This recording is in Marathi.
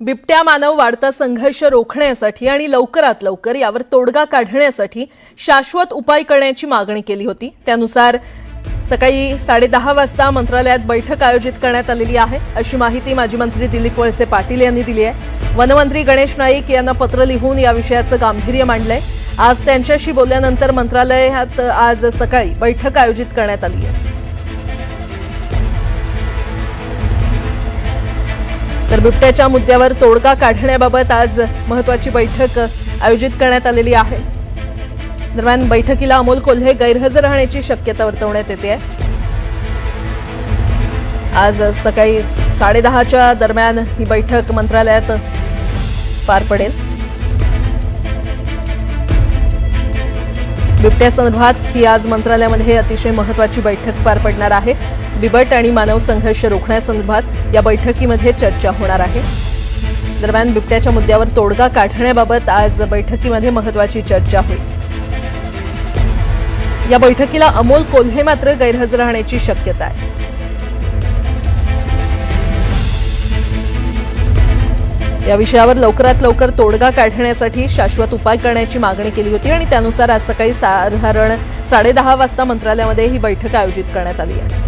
बिबट्या मानव वाढता संघर्ष रोखण्यासाठी आणि लवकरात लवकर यावर तोडगा काढण्यासाठी शाश्वत उपाय करण्याची मागणी केली होती. त्यानुसार सकाळी साडेदहा वाजता मंत्रालयात बैठक आयोजित करण्यात आलेली आहे. अशी माहिती माजी मंत्री दिलीप वळसे पाटील यांनी दिली आहे. वनमंत्री गणेश नाईक यांना पत्र लिहून या विषयाचं गांभीर्य मांडलंय. आज त्यांच्याशी बोलल्यानंतर मंत्रालयात आज सकाळी बैठक आयोजित करण्यात आली आहे. तर बिबट्याच्या मुद्द्यावर तोडगा काढण्याबाबत आज महत्वाची बैठक आयोजित करण्यात आलेली आहे. दरम्यान बैठकीला अमोल कोल्हे गैरहजर राहण्याची शक्यता वर्तवण्यात येते. आहे आज सकाळी साडेदहाच्या दरम्यान ही बैठक मंत्रालयात पार पडेल. बिबट्यासंदर्भात ही आज मंत्रालयामध्ये अतिशय महत्वाची बैठक पार पडणार आहे. बिबट आणि मानव संघर्ष रोखण्यासंदर्भात या बैठकीमध्ये चर्चा होणार आहे. दरम्यान बिबट्याच्या मुद्द्यावर तोडगा काढण्याबाबत आज बैठकीमध्ये महत्वाची चर्चा होईल. या बैठकीला अमोल कोल्हे मात्र गैरहजर राहण्याची शक्यता आहे. या विषयावर लवकरात लवकर तोडगा काढण्यासाठी शाश्वत उपाय करण्याची मागणी केली होती आणि त्यानुसार आज सकाळी साधारण साडेदहा वाजता मंत्रालयामध्ये ही बैठक आयोजित करण्यात आली आहे.